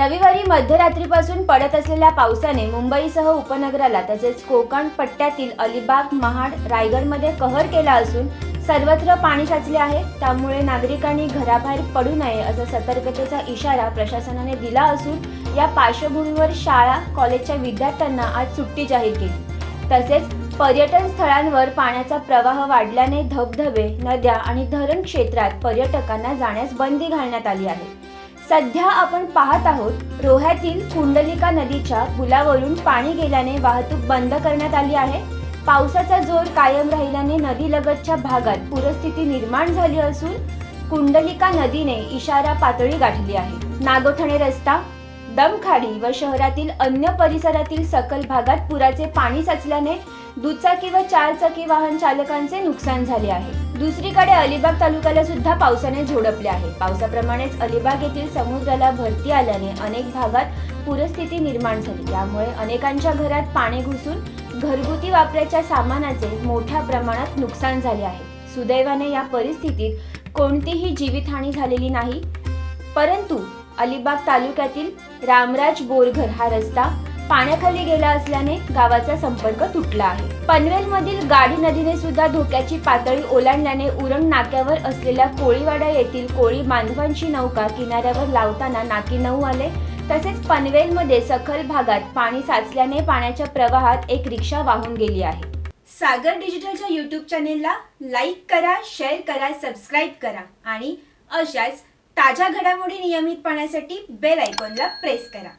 रविवारी मध्यरात्रीपासून पडत असलेल्या पावसाने मुंबईसह उपनगराला तसेच कोकण पट्ट्यातील अलिबाग महाड रायगडमध्ये कहर केला असून सर्वत्र पाणी साचले आहे. त्यामुळे नागरिकांनी घराबाहेर पडू नये असा सतर्कतेचा इशारा प्रशासनाने दिला असून या पार्श्वभूमीवर शाळा कॉलेजच्या विद्यार्थ्यांना आज सुट्टी जाहीर केली. तसेच पर्यटन स्थळांवर पाण्याचा प्रवाह वाढल्याने धबधबे नद्या आणि धरण क्षेत्रात पर्यटकांना जाण्यास बंदी घालण्यात आली आहे. सध्या आपण पाहत आहोत रोह्यातील कुंडलिका नदीच्या पुलावरून पाणी गेल्याने वाहतूक बंद करण्यात आली आहे. पावसाचा जोर कायम राहिल्याने नदीलगतच्या भागात पूरस्थिती निर्माण झाली असून कुंडलिका नदीने इशारा पातळी गाठली आहे. नागोठणे रस्ता दमखाडी व शहरातील अन्य परिसरातील सकल भागात पुराचे पाणी साचल्याने दुचाकी व चारचाकी वाहन चालकांचे नुकसान झाले आहे. दुसरीकडे अलिबाग तालुक्याला सुद्धा पावसाने झोडपले आहे. पावसाप्रमाणेच अलिबाग येथील समुद्राला भरती आल्याने अनेक भागात पूरस्थिती निर्माण झाली. यामुळे अनेकांच्या घरात पाणी घुसून घरगुती वापराच्या सामानाचे मोठ्या प्रमाणात नुकसान झाले आहे. सुदैवाने या परिस्थितीत कोणतीही जीवितहानी झालेली नाही. परंतु अलिबाग तालुक्यातील रामराज बोरघर हा रस्ता पाण्याखाली गेला असल्याने गावाचा संपर्क तुटला आहे. पनवेल मधील गाडी नदीने सुद्धा धोक्याची पातळी ओलांडल्याने उरण नाक्यावर असलेल्या कोळीवाडा येथील कोळी बांधवांची नौका किनाऱ्यावर लावताना नाकी नऊ आले. तसेच पनवेलमध्ये सखल भागात पाणी साचल्याने पाण्याच्या प्रवाहात एक रिक्षा वाहून गेली आहे. सागर डिजिटलच्या युट्यूब चॅनेलला लाईक करा शेअर करा सबस्क्राईब करा आणि अशाच ताज्या घडामोडी नियमित पाहण्यासाठी बेल आयकॉनला प्रेस करा.